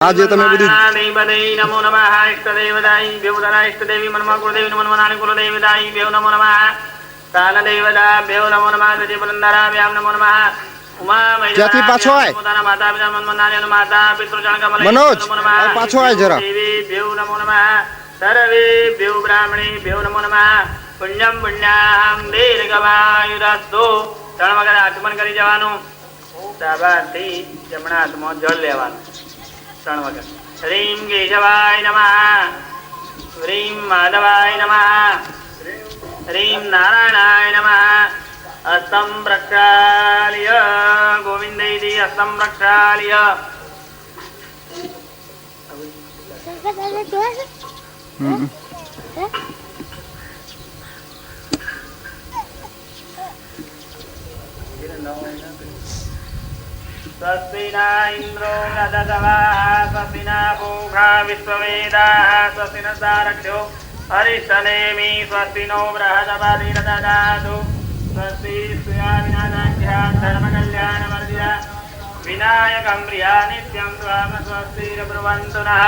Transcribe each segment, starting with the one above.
આજે તમે બધી નમો નમઃ ઇષ્ટદેવદાય દેવદના ઇષ્ટદેવી મનમાં કુળદેવી નમો નમઃ કુલદેવદાય દેવ નમો નમઃ કાલદેવદા દેવ નમો નમઃ સજીવનંદરા વ્યામ નમો નમઃ ઉમા મહિલા ક્યાંથી પાછો આય? પોતાના માતા પિતા મનમનારી અનુ માતા પિતૃજન કમલે મનોજ, નમો નમઃ. હવે પાછો આય જરા. દેવી દેવ નમો નમઃ સર્વે દેવ બ્રાહ્મણી દેવ નમો નમઃ પુણ્યમ પુણ્યામ દીર્ઘમાયુરસ્તુ ત્રણ વગર આગમન કરી જવાનું ડાબા હાથથી જમણા હાથમાં જળ લેવાનું प्रणवक ह्रीं केशवाय नमः ह्रीं माधवाय नमः ह्रीं नारायणाय नमः हस्तं प्रक्षालय गोविन्द इति हस्तं प्रक्षालय Thank you. न इन्द्रो न ददवाः स्वस्ति न पूषा विश्ववेदाः स्वस्ति न सारक्षो हरिष्ठनेमि स्वस्ति नो बृहदपतिर्ददातु स्वस्ति श्रियाविनादाख्या धर्मकल्याणवर्धिरा विनायकं प्रिया नित्यं त्वाम स्वस्तिर्ब्रुवन्तु नः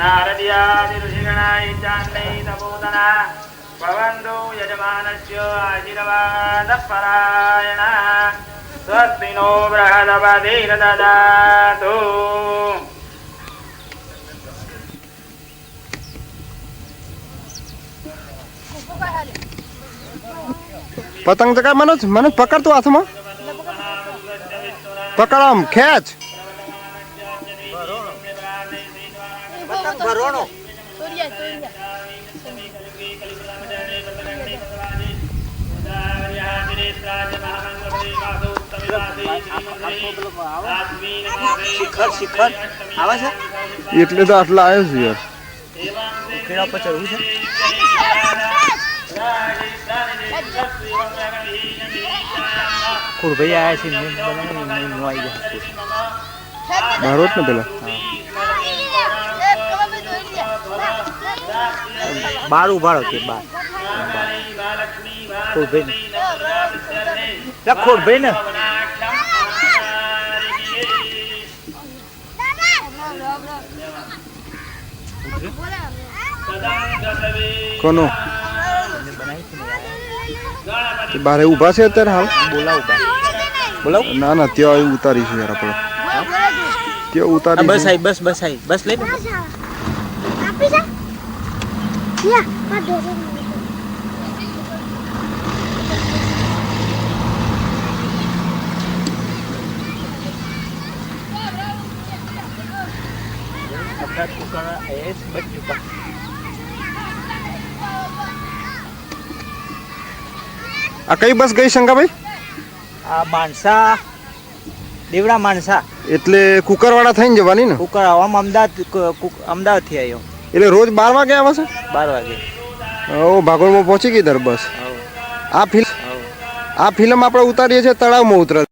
नारदीयादिऋषिगणाय चाण्डै तपोदना भवन्तु यजमानस्य आशीर्वादपरायणः स्वस्ति नो बृहदपतिर्ददातु પતંગ ચકા મનોજ મનોજ પકડ તું હાથમાં પકડ આમ ખેંચ ભરોણો શિખર શિખર. આવે છે? એટલે તો આટલા આવ્યો છે યાર. ખેડા પર ચડવું છે? ખુરભાઈ આવ્યા છે મેં બનાવી મેં આવી ગયા. મારો ને પેલા. બાર ઉભાડો કે બાર. ખુરભાઈ ને. ખુરભાઈ ને. કોનો? બારે ઊભા છે અત્યારે હાલ? બોલાવ બા બોલાવ. ના ના ત્યાં આવી ઉતારી છે યાર આપણે. ત્યાં ઉતારી બસ. આઈ બસ બસ આઈ. બસ લઈ લે. આપણા કુકર એસ બસ ચૂકા આ કઈ બસ ગઈ શંકાભાઈ? આ માણસા દેવડા માણસા એટલે કુકરવાળા થઈને જવાની ને? કુકર આમ અમદાવાદ અમદાવાદથી આવ્યો એટલે રોજ બાર વાગે આવે છે? બાર વાગે. ઓ ભાગોળમાં પહોંચી ગઈ દર બસ. આ ફિલ્મ આ ફિલ્મ આપણે ઉતારીએ છીએ તળાવમાં ઉતરે